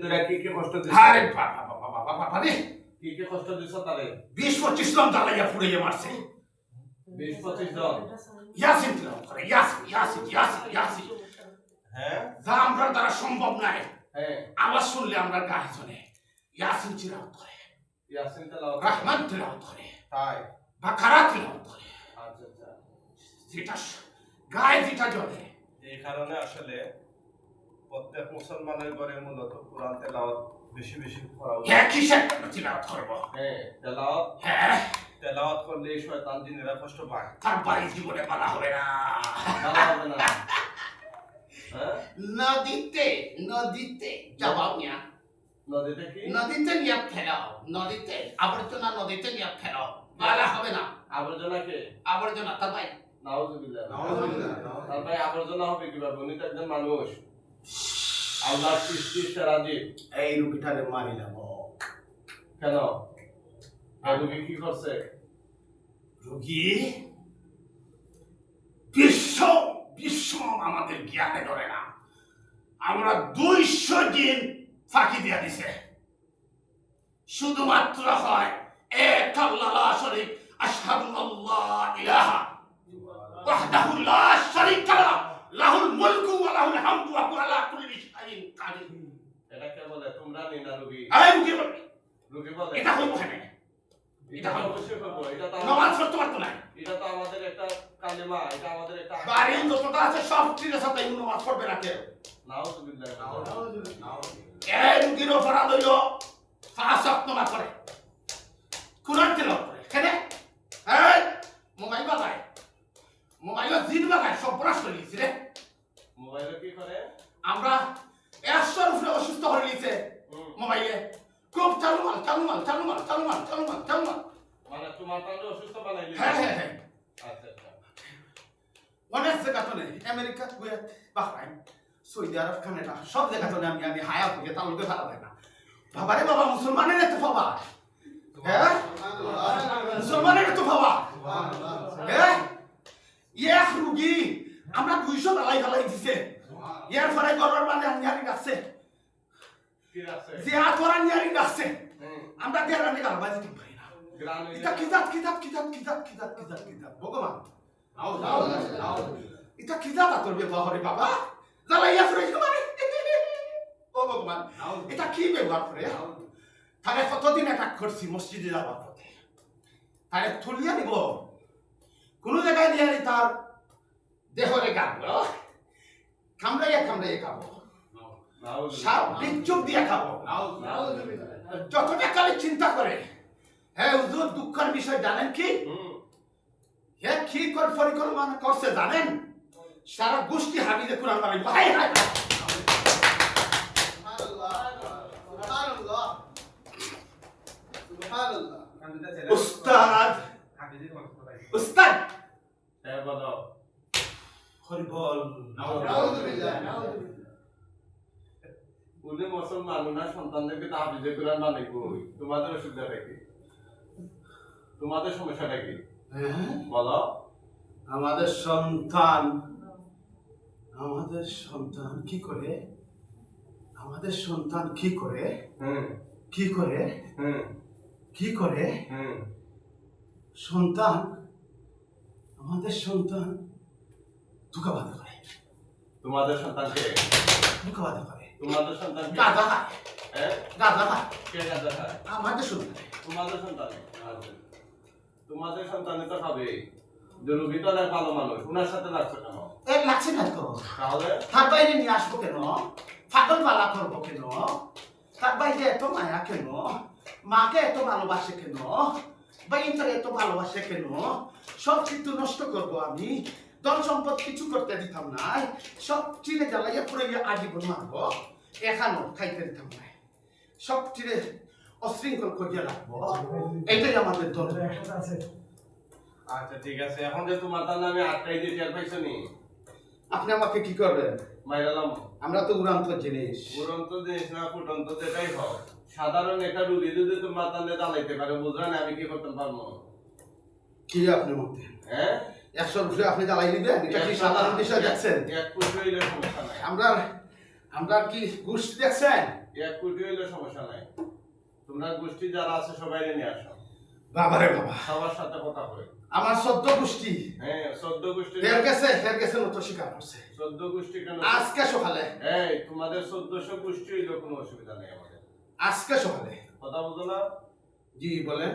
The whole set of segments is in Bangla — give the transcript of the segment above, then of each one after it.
তোরা কি কি কষ্ট দিছ আরে বাবা বাবা বাবা বাবা রে। কি কি কষ্ট দিছ তারে বিশ পঁচিশ জন জ্বালাইয়া পুড়িয়ে মারছে। বিশ পঁচিশ জন? ইয়াসিন তিলাওয়াত করে ইয়াসিন ইয়াসিন ইয়াসিন ইয়াসিন। হ্যাঁ? যা আমরা দ্বারা সম্ভব নাই হ্যাঁ। আওয়াজ শুনলে আমরা গায়ে শোনে ইয়াসিন করে। রহমান করে। তাই? বাকারা করে। আচ্ছা আচ্ছা। যেটা গায়ে যেটা জ্বলে এই কারণে আসলে প্রত্যেক মুসলমানের ঘরে মূলত কোরআন তেলাওয়াত বেশি বেশি করা উচিত। হ্যাঁ কিসের তিলাওয়াত করব। হ্যাঁ তেলাওয়াত? হ্যাঁ। তেলাওয়াত করলে এই শয়তান জিনেরা কষ্ট পায়। তার বাড়ি জীবনে পালা হবে না। হবে না। হ্যাঁ? নদীতে নদীতে যাবাও নিয়া নদীতে কি? নদীতে নিয়ে ফেলাও নদীতে। আবর্জনা নদীতে নিয়ে ফেলাও। বালা হবে না। আবর্জনা কে? আবর্জনা তার ভাই। নাউজুবিল্লাহ নাউজুবিল্লাহ। তার ভাই আবর্জনা হবে কীভাবে? উনি তো একজন মানুষ। আল্লাহ সৃষ্টি সেরা জীব। এই রুগীটারে কেন? কি করছে? রুগী বিশ্ব বিশ্ব আমাদের জ্ঞানে ধরে না। আমরা দুইশো দিন ফাঁকি দিয়া দিছে। শুধুমাত্র হয় এক আল্লাহ লা শরীক আশহাদু আল্লাহ ইলাহা। ওয়াহদাহু লা শারীকা লাহুল মুলকু ওয়া লাহুল হামদু ওয়া হুয়া আলা কুল্লি শাইইন কাদির। এটা কে বলে তোমরা নি না রোগী এই রুগী বলে। রোগী বলে। এটা হইব কেন এটা করব এটা তো নমাজ পড়তে পারতো না। এটা তো আমাদের একটা কালেমা এটা আমাদের একটা বাড়ির যতটা আছে সব ঠিক আছে তাই নমাজ পড়বে না কেউ। নাউজুবিল্লাহ। এই রুগীর অপরাধ হইল পাঁচ অক্ট না করে কোরআন তেল করে কেন এই মোবাইল বাগায় মোবাইল জিন বাগায় সব ব্রাশ করে রে। মোবাইলে কি করে? আমরা একশোর উপরে অসুস্থ হয়ে হুম, মোবাইলে। খুব চালু মাল চালু মাল চালু মাল চালু মাল চালু মাল চালু মাল মানে তোমার তাহলে অসুস্থ বানাইলি হ্যাঁ হ্যাঁ হ্যাঁ। আচ্ছা আচ্ছা। অনেক জায়গা তো নেই America Kuwait Bahrain Saudi Arab Canada সব জায়গা তো আমি আমি হায়া থেকে তার লোকে ভালো না। বাবারে বাবা মুসলমানের তো বাবা হ্যাঁ? মুসলমানের তো বাবা হ্যাঁ? এক রুগী। আমরা দুইশো দালাই দালাই দিছে। ইয়ার পরে গরবার মানে রাখছে আছে। যে করা রাখছে আমরা দেড় রান্না গালবাজি দিতে পারি না। এটা কিতাব কিতাব কিতাব কিতাব কিতাব কিতাব কিতাব ভগবান। এটা কিতাব তোর ব্যবহার বাবা। জ্বালাইয়া ফুরে মানে। ও ভগবান। এটা কি ব্যবহার করে? তারে কতদিন অ্যাটাক করছি মসজিদে যাওয়ার পথে? তারে তুলিয়া নিব। কোন জায়গায় আনি তার দেহরে গাবো কামড়াইয়া কামড়াইয়া খাব। সাপ বিচ্ছুপ দিয়ে খাব। যতটা কালে চিন্তা করে হ্যাঁ হুজুর দুঃখের বিষয় জানেন কি? হুম, হে কি করে পরিকল্পনা করছে জানেন? সারা গোষ্ঠী হাবিলে কোরআন বানাইব হাই হাই উস্তাদ উস্তাদ। হ্যাঁ বলো। হরিবল উনি মুসলমান উনার সন্তানদেরকে তো হাফিজে কোরআন বানাইব তোমাদের অসুবিধাটা কি? তোমাদের সমস্যাটা কি? বলো। আমাদের সন্তান আমাদের সন্তান কি করে? আমাদের সন্তান কি করে? হুম। কি করে? হুম। কি করে? হুম। সন্তান আমাদের সন্তান ধোকাবাদে করে। তোমাদের সন্তানকে ধোকাবাদে করে। তোমাদের সন্তান গাধা খায় হ্যাঁ? খায় কে গাঁজা খায় আমাদের সন্তান। তোমাদের সন্তান। আচ্ছা। তোমাদের সন্তানে তো খাবে জরুরি তো অনেক ভালো মানুষ। উনার সাথে লাগছে কেন? এ লাগছে না তো। তাহলে? তার বাইরে নিয়ে আসব কেন? পাগল পালা করব কেন? তার বাইরে এত মায়া কেন? মাকে এত ভালোবাসে কেন? বাইনটারে এত ভালোবাসে কেন? সব কিছু নষ্ট করব আমি। ধন সম্পদ কিছু করতে দিতাম না। সব চিরে জ্বালাইয়া পুরাইয়া আজীবন মারবো। এখানো খাইতে দিতাম না। সব চিরে অশৃঙ্খল করিয়া রাখব। এটাই আমাদের দল আচ্ছা ঠিক আছে। এখন যে তোমার তার নামে আটটাই দিয়ে টের পাইছো নি? আপনি আমাকে কি করবেন? মাইরালাম আমরা তো উড়ান্ত জিনিস। উড়ন্ত জিনিস না ফুটন্ত যেটাই হোক। সাধারণ একটা রুগী যদি তোমার তাহলে পারে বুঝলেন? আমি কি করতে পারব? কি আপনি মধ্যে হ্যাঁ? একশোর উপরে আপনি জ্বালাই দিবেন এটা কি সাধারণ বিষয় দেখছেন? এক ফুট হইলে সমস্যা নাই। আমরা আমরা কি গোষ্ঠী দেখছেন? এক কোটি হইলে সমস্যা নাই। তোমরা গোষ্ঠী যারা আছে সবাই নিয়ে আসো। বাবারে বাবা। সবার সাথে কথা কই আমার সদ্য গোষ্ঠী। হ্যাঁ চোদ্দ গোষ্ঠী হের গেছে মতো স্বীকার করছে। চোদ্দ গোষ্ঠী কেন? আজকে সকালে। এই তোমাদের চোদ্দশো গোষ্ঠী হইলেও কোনো অসুবিধা নেই আমাদের। আজকে সকালে। কথা বুঝো না? জি বলেন।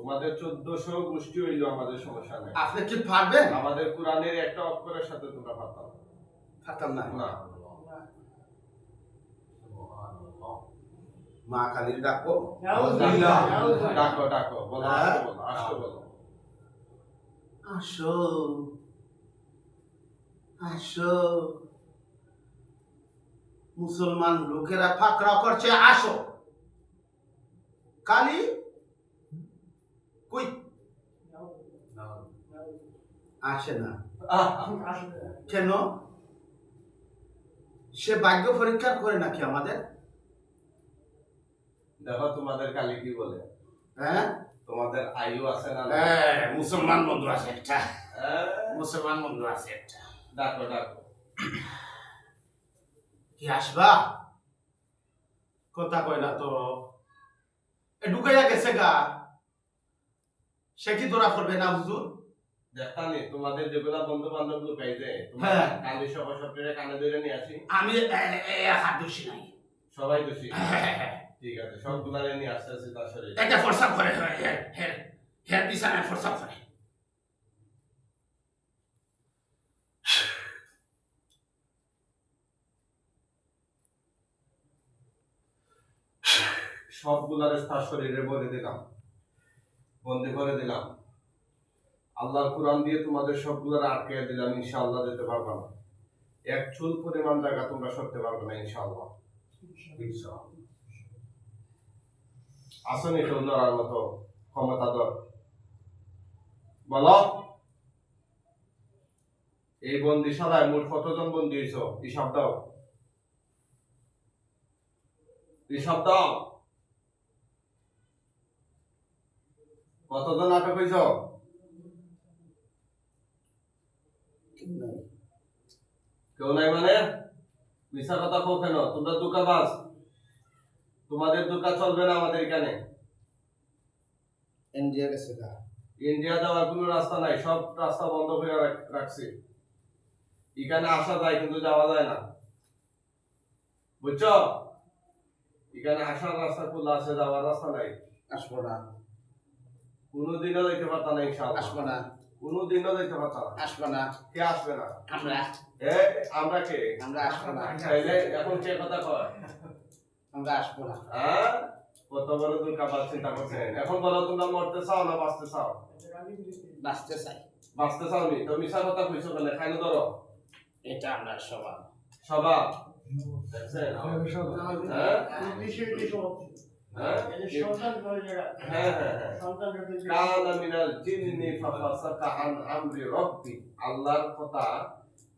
তোমাদের চোদ্দশো গোষ্ঠী হইলেও আমাদের সমস্যা নেই আপনি কি পারবেন? আমাদের কোরআনের একটা অক্ষরের সাথে তোমরা পারতাম না। পারতাম না। না মা কালীর ডাকো। ডাকো বলো হ্যাঁ? আসো বলো আসো আসো। আসো। মুসলমান লোকেরা ফাকরা করছে আসো। কালী কই আসে না। কেন? সে ভাগ্য পরীক্ষা করে নাকি আমাদের? দেখো তোমাদের কালি কি বলে? হ্যাঁ? তোমাদের আয়ু আছে না? হ্যাঁ, মুসলমান বন্ধু আছে একটা। হ্যাঁ? মুসলমান বন্ধু আছে একটা। ডাকো ডাকো কি আসবা? কথা কয় না তো। ঢুকাইয়া গেছে গা। সে কি ধরা পড়বে না হুজুর? তোমাদের যেগুলা বন্ধু বান্ধব হ্যাঁ। কানে ধরে নিয়ে আসি। আমি এ- এ- এ হাত দোষী নাই সবাই দোষী ঠিক আছে সবগুলা নিয়ে আসতে আসতে তার শরীরে এটা ফরসা করে হের হের হের বিছানায় ফরসা করে। সবগুলার তার শরীরে ভরে দিলাম। বন্দি করে দিলাম। আল্লাহর কোরআন দিয়ে তোমাদের সবগুলার আটকে দিলাম ইনশাআল্লাহ যেতে পারবে না। এক চুল পরিমাণ জায়গা তোমরা সরতে পারবে না ইনশাআল্লাহ। আসনি কেউ লড়ার মতো ক্ষমতাধর বলো। এই বন্দি সদায় মোট কতজন বন্দি হয়েছ? হিসাব দাও। হিসাব দাও। কতজন আটক হয়েছ? কেউ নাই মানে? মিশা কথা কো কেন? তোমরা দোকাবাজ। তোমাদের দোকান চলবে না আমাদের এখানে। ইন্ডিয়া গেছে ইন্ডিয়া যাওয়ার কোনো রাস্তা নাই সব রাস্তা বন্ধ করে রাখ- রাখছি। এখানে আসা যায় কিন্তু যাওয়া যায় না। বুঝছ? এখানে আসার রাস্তা খোলা আছে যাওয়ার রাস্তা নাই। আসব না। কোনোদিনও যাইতে পারতা না ইনশাআল্লাহ। আসব না। কোনোদিনও যাইতে পারতা না। আসব না। কে আসবে না? আমরা। এ আমরা কে? আমরা আসব না। তাইলে এখন কে কথা কয়? আমরা আসব না। হ্যাঁ? কত বড় দুর্গাবাদ চিন্তা করছেন এখন বলো তোমরা মরতে চাও না বাঁচতে চাও? বাঁচতে চাই। বাঁচতে চাও নি? তো মিশা কথা কইছো কেন খাইলে ধরো। এটা আমরা সবার স্বভাব দেখছেন? হ্যাঁ? হ্যাঁ? হ্যাঁ হ্যাঁ হ্যাঁ। কানা মিনাল জিন্নি ফাফাসাকা আন আমরি রাব্বি। আল্লাহর কথা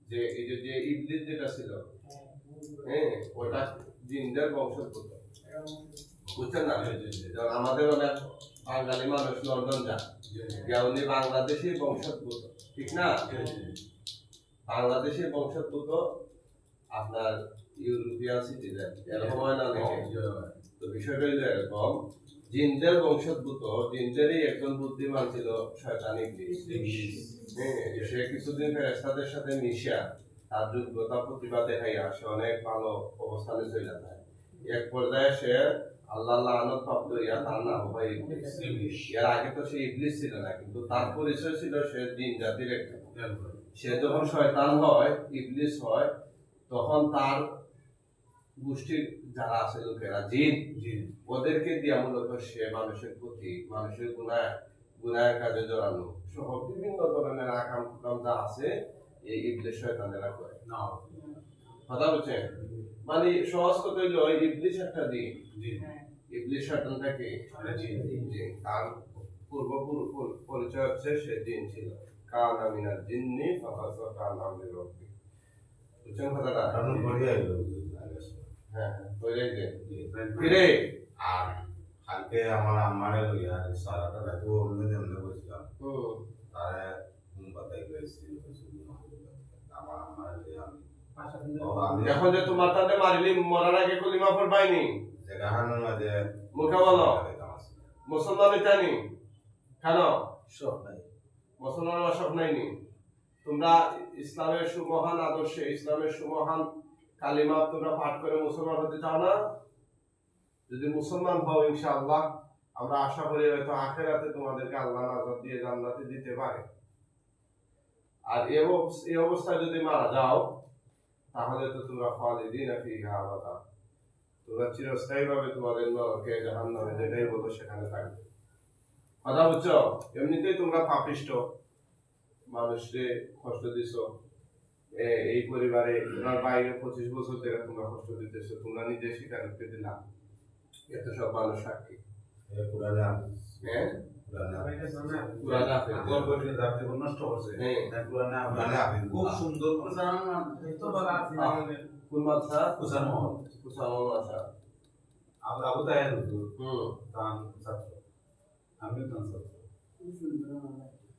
যে এই যে যে ইবলিস যেটা ছিল হ্যাঁ। ওটা জিনদের বংশোদ্ভূত। বুঝছেন না? যেমন আমাদের অনেক বাঙালি মানুষ লন্ডন যায় গিয়া উনি বাংলাদেশি বংশোদ্ভূত ঠিক না? বাংলাদেশি বংশোদ্ভূত আপনার ইউরোপিয়ান সিটিজেন এরকম হয় না তো বিষয়টা হলো এরকম জিনদের বংশোদ্ভূত জিনদেরই একজন বুদ্ধিমান ছিল শয়তান ইবলিস হ্যাঁ, সে কিছুদিন ফেরেশতাদের সাথে তার যোগ্যতা প্রতিভা দেখাইয়া সে অনেক ভালো অবস্থানে চলে যায়। এক পর্যায়ে সে আল্লাহ লানত প্রাপ্ত তার নাম হয় ইবলিস। এর আগে তো সে ইবলিস ছিল না কিন্তু তার পরিচয় ছিল সে জিন জাতির একজন। সে যখন শয়তান হয় ইবলিস হয় তখন তার গোষ্ঠীর যারা আছে লোকেরা জিন ওদেরকে দিয়া মূলত সে মানুষের প্রতি মানুষের গুণায় গুণায়ের কাজে জড়ানো সহ বিভিন্ন ধরনের আকাম কুকাম যা আছে এই ইবলিস শয়তানেরা করে। কথা বলছেন? মানে সহজ কথা হইল ইবলিস একটা দিন ইবলিস শয়তানটাকে পরিচয় হচ্ছে সে জিন ছিল। কান আমিনার জিন্নি ফাফাসা কান আমরি রব্বি বুঝছেন কথাটা? হ্যাঁ হ্যাঁ ওইটাই যে ফিরে। আর কালকে আমার আম্মারে লইয়া সারাটা রাতে অন্য এমনি বসলাম হুম তারে ঘুম পাতাই গেছি আমার আম্মারে লইয়া আমি এখন যে তোমার তাতে মারিলি মরার আগে কলিমা পড়বাইনি। জায়গাহানোর মাঝে মুখে বলো। মুসলমান ইতানি কেন সব নাই। মুসলমান অসব নাইনি। তোমরা ইসলামের সুমহান আদর্শে ইসলামের সুমহান কালিমা তোমরা পাঠ করে মুসলমান হতে চাও না? যদি মুসলমান হও, ইনশাআল্লাহ, আমরা আশা করি হয়তো আখেরাতে তোমাদেরকে আল্লাহ নাজাত দিয়ে জান্নাতে দিতে পারে। আর এই অবস্থায় যদি মারা যাও, তাহলে তো তোমরা খালিদিন ফিহা আবাদা তোমরা চিরস্থায়ী ভাবে তোমাদের নরকে জাহান্নামে যেটাই বলো, সেখানে থাকবে। কথা বুঝছ? এমনিতেই তোমরা পাপিষ্ট। মানুষকে কষ্ট দিছ। এই পরিবারে তোমার বাইরে পঁচিশ বছর ধরে তোমরা কষ্ট দিতেছো তোমরা নিজে স্বীকার করতে দিলাম এত সব মানুষ সাক্ষী। হ্যাঁ? হ্যাঁ। খুব সুন্দর। কোন মাদ্রাসা কুসার মহল। কুসামা মাদ্রাসা আবু আবু তাহের হুজুর। হুম। তান ছাত্র। আমিও তান ছাত্র।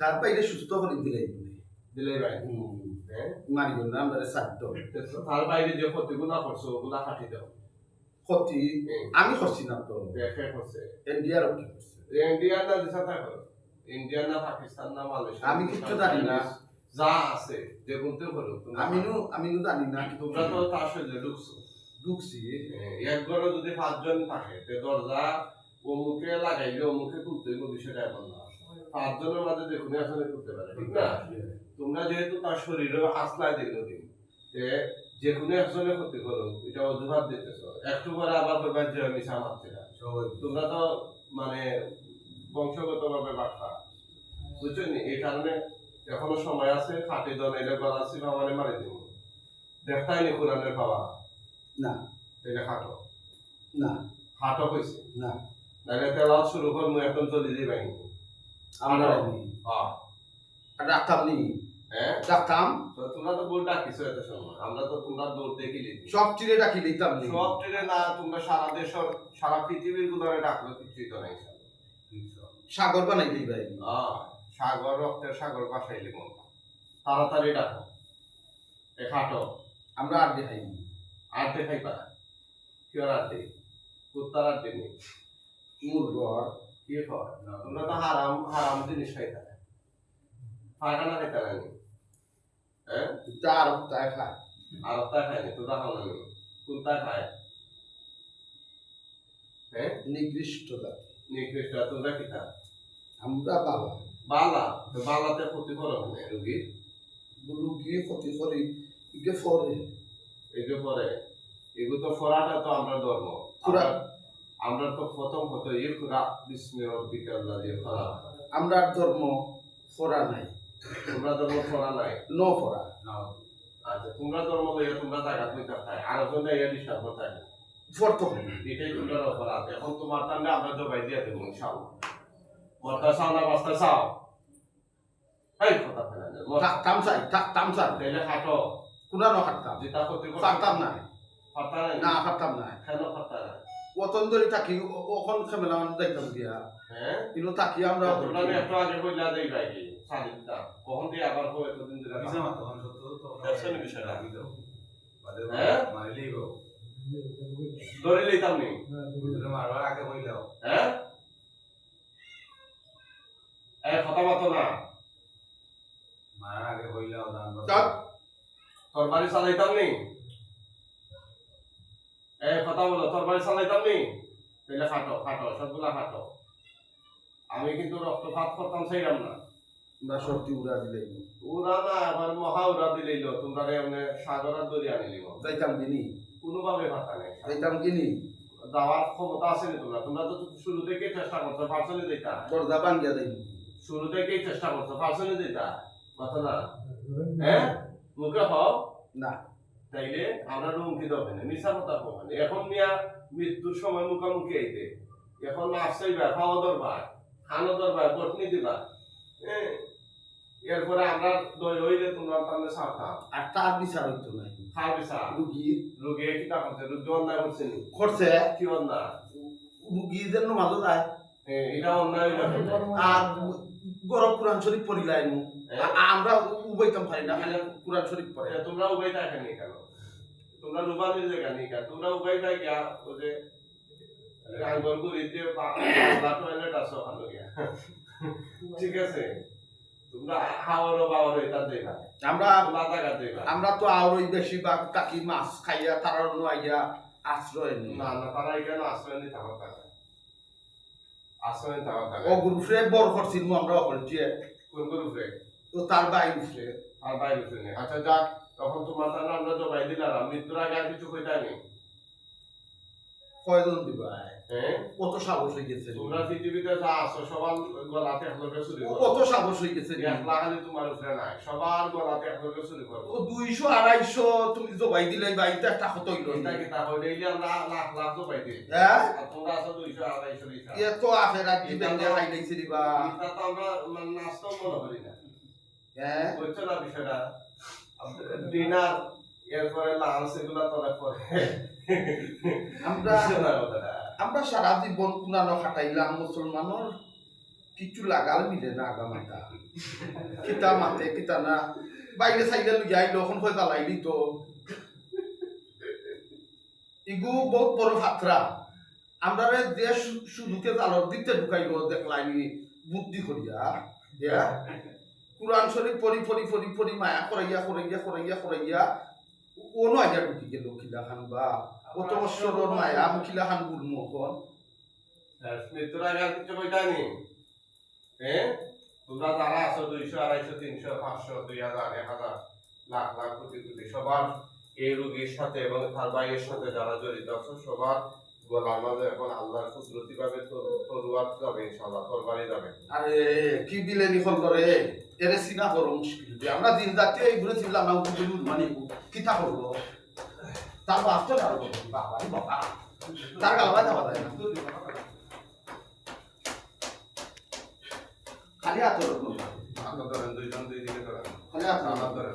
তার বাইরে সুস্থ করে দিলে ভাই হ্যাঁ। মারিব না আমরা সাধ্য তার বাইরে যে ক্ষতিগুলা করছ ওগুলা কাটি দাও। ক্ষতি? আমি করছি না তো। দেখে করছে। ইন্ডিয়ার কি করছে? ইন্ডিয়া না দিশা থাকো ইন্ডিয়া না পাকিস্তান না মালয়েশিয়া। আমি কিচ্ছু জানি না। যা আছে যে বলতে পারো আমি নু আমি নু জানি না। কিন্তু তোমরা তো তার শরীরে ঢুকছো ঢুকছি এক ঘরে যদি পাঁচজন থাকে তে দরজা অমুকে লাগাইলে অমুকে খুলতে হইব বিষয়টা এমন না। পাঁচজনের মাঝে যে কোনো আসলে করতে পারে ঠিক না? তোমরা যেহেতু তার শরীরে আসলাই দিল দিন যে যে কোনো একজনে ক্ষতি করো এটা অজুহাত দিতেছ। একটু পরে আবার করবার যে মিশা মারছে না তোমরা তো মানে বংশগত ভাবে বাঠা বুঝছ নি? এই কারণে এখনও সময় আছে খাটি দল এলে গলা ছিল মানে মারি দিব। দেখতাই নি কোরআনের বাবা? না। এটা খাটো না। খাটো কইছে? না। নাহলে তেলাওয়াত শুরু কর মুই এখন চলে যাই বাইনি আমরা হ্যাঁ। ডাক্তার নি হ্যাঁ। তো তোমরা তো বল ডাকিছো এত সময়। আমরা তো তোমরা দৌড় দেখি সব চিরে ডাকি লইতাম সব ট্রেনে না তোমরা সারা পৃথিবীর গুলারে ডাকলো কিছুই তো নাই সাগর। বানাই দিই ভাই সাগর রক্তের সাগর বাসাইলে মন তাড়াতাড়ি ডাকো। এ খাটো। আমরা আর দেখাই আর দেখাই পারা। কি আর কুত্তার মুরগর। কি কর তোমরা তো হারাম হারাম জিনিস খাইতে পায়খানা খাইতে হ্যাঁ? চার তাই খায়। আর তা খায়নি তোরা খাও নানি কোনটা খায়। হ্যাঁ? নিকৃষ্ট জাতি নিকৃষ্ট তোমরা কি খা আমরা বাবা বালা? তো বালাতে ক্ষতি করো মানে রুগীর? রুগী ক্ষতি করি ইকে ফরে। এগুলো পরে এগুলো তো ফরাটা তো আমরা ধর্ম। ফুরা। আমরা- তো প্রথম হতো ইকরা বিস্মি রব্বিকা আল্লাযী খলাক আমরা ধর্ম ফরা নাই। তোমরা ধর্ম ফরা নাই? ন ফরা। আচ্ছা তোমরা ধর্ম লইয়া তোমরা জায়গা তুই। থাকায় আর ওজন ইয়া ডিস্টার্ব থাকে ফর্ত এটাই তোমরা অপরাধ এখন তোমার টানে আমরা জবাই দিয়ে দেবো ইনশাআল্লাহ। মরতা চাও না বাস্তা চাও? এই কথা ফেলা নেই থাকতাম চাই থাকতাম চাই। তাইলে হাঁটো। কোনা ন হাঁটতাম? যেটা করতে থাকতাম না। নাই না হাঁটতাম না। কেন ফাটা নাই অতন ধরে থাকি ওখন খেমেলা যাইতাম দিয়া হ্যাঁ? কিন্তু থাকি আমরা আমি একটু আগে কইলা দেই ভাই কি স্বাধীনতা কখন দিয়ে আবার কই এতদিন ধরে? বিষয় মাত্র তখন সত্য তো দেখছেন এই বিষয়টা? আমি বাদে হ্যাঁ? গো। ধরে লইতাম নি মারবার আগে হইলেও হ্যাঁ? এই কথা মতো না। মারার আগে হইলেও দান। তোর বাড়ি চালাইতাম নি। এই কথা বলো তোর বাড়ি চালাইতাম নি? তাহলে খাটো খাটো সবগুলা খাটো আমি কিন্তু রক্তপাত করতাম সেইরাম না। আমরা সত্যি উড়া দিলে। উড়া না আবার মহা উড়া দিলেই তোমরা এমনি সাগর দরিয়া নিলিব যাইতাম কিনি কোনোভাবে ভাতা নেই। যাইতাম কিনি যাওয়ার ক্ষমতা আছে নি তোমরা? তোমরা তো শুরু থেকেই চেষ্টা করছ? পার্সনে দিতা? দরজা ভাঙ্গিয়া যাই শুরু থেকেই চেষ্টা করছ? পার্সনে দিতা? কথা না? হ্যাঁ? মুখে হও। না। তাইলে আমরা রুমকি দেবে না মিশা কথা কমান এখন মিয়া মৃত্যুর সময় মুখোমুখি আইতে এখন আসছাইবা খাওয়া দরবার খানো দরবার বটনি দিবা। হ্যাঁ এরপরে আমরা দই হইলে তোমরা তাহলে সাবধান আর তার বিচার হইতো নাই খাও বিসা রুগী? রোগী কিতা করছে? রোগী অন্যায় করছে নি? করছে? কি অন্যায়? রুগী যেন মাঝে যায় হ্যাঁ, এটা অন্যায় আর গরব কোরআন শরীফ পড়িলাই নু হ্যাঁ। আমরা উবাইতাম পারি না খালি কোরআন শরীফ পড়ে। তোমরা উবাই থাকে নি কেন তোমরা রুবানির জায়গা নেই কেন তোমরা গিয়া ও যে রাঙ্গল গুড়িতে বাংলা টয়লেট আছে ওখানে গিয়া ঠিক আছে। তোমরা হাওয়ারও বাওয়ারও এটা দেবা। আমরা দেবা। আমরা তো আর ওই বেশিরভাগ কাকি মাছ খাইয়া তারা আইয়া আশ্রয় নেই না না তারা এখানে আশ্রয় হবে তারা আশ্রয় নিতে হবে ও গ্রুপে বড় করছিল আমরা অকলটিয়ে কোন কোন উপরে তো তার বাই উঠছে আর বাইরে আচ্ছা যাক। তখন তোমার তাহলে আমরা জবাই দিলাম মৃত্যুর আগে আর কিছু কইতা নেই। কয়জন দিবা? হ্যাঁ। কত সাহস হয়ে গেছে? তোমরা পৃথিবীতে যা আছো সবার গলাতে এক চুরি করো কত সাহস হয়ে গেছে? খালি তোমার উপরে নাই সবার গলাতে এক চুরি করো ও দুইশো আড়াইশো তুমি জবাই দিলে একটা কত হইল তা আমরা লাখ লাখ তো পাইতে হ্যাঁ? তোমরা আছো দুইশো আড়াইশো এ তো আর দিবেন যে হাই দিবা। এটা তো আমরা মানে নাস্তাও মনে করি না। হ্যাঁ? বুঝছ না বিষয়টা? ডিনার এরপরে লাঞ্চ এগুলা তোরা পরে। আমরা আমরা সারা জীবন কুনানো খাটাইলাম মুসলমানের কিছু লাগাল মিলে না আগা মাথা। কিতা মাতে কিতা না। বাইরে সাইডে লুই আইলো এখন হয়ে জ্বালাইলি তো? ইগু বহুত বড় ফাত্রা। আমরা যে সু- সুদুকে জালর দিতে ঢুকাইল দেখলাইনি বুদ্ধি করিয়া। কোরআন শরীফ পড়ি পড়ি পড়ি পড়ি মায়া করাইয়া করাইয়া করাইয়া করাইয়া কোনো আইয়া ঢুকি গেল খিলা খান বা। কত বছরের মায়া আমি খিলা খান গুলম এখন। মৃত্যুর কিছু কইতা হ্যাঁ তোমরা যারা আছো দুইশো আড়াইশো তিনশো পাঁচশো দুই হাজার এক হাজার লাখ লাখ কোটি কোটি সবার এই রোগীর সাথে এবং তার ভাইয়ের সাথে যারা জড়িত আছে সবার কি না মানে তার না খালি হাত ধরো আমরা ধরেন দুইজন দুই দিকে ধরেন খালি হাত ধরো। আমরা ধরেন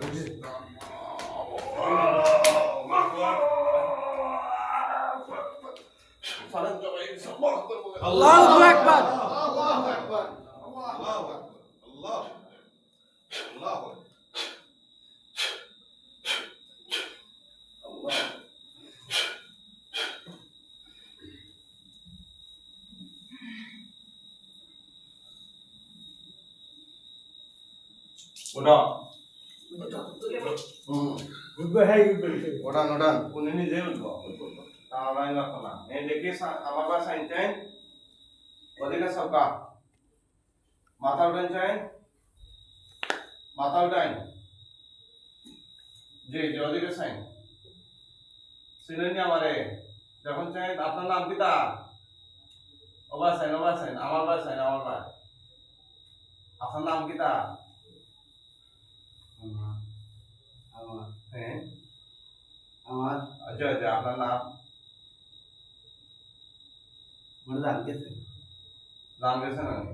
আল্লাহু আকবার আল্লাহু আকবার আল্লাহু আকবার আল্লাহ আল্লাহু আকবার ওটা ওটান ওটান উনি নিজে উঠবো তারা না না এই দেখি আমার বা সাইন চাই ওদিকে সবকা মাথা উঠান চাই মাথা উঠান জি জি ওদিকে সাইন চিনেন আমারে যখন চাই আপনার নাম কি তা ওবা সাইন ওবা সাইন আমার বা সাইন আমার বা আপনার নাম কি তা আমার হ্যাঁ আমার আচ্ছা আচ্ছা আপনার নাম মনে জান গেছে নাম গেছেন আমি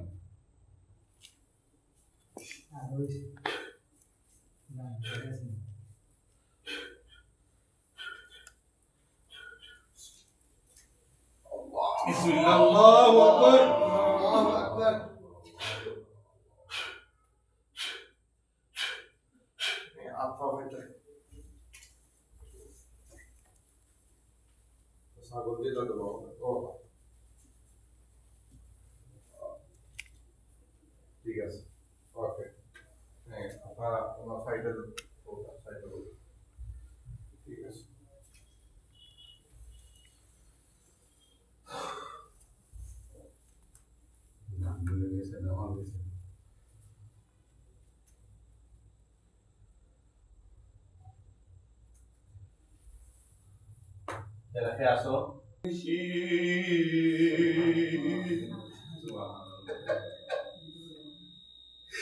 আল্লাহু আকবার আল্লাহু আকবার আত্মা হইতে ছাগল দিয়ে দেবো ও ঠিক আছে ওকে হ্যাঁ আপনারা ওনার সাইডে সাইডে ঠিক আছে নাম ভুলে গেছে নাম গেছে রেখে আসো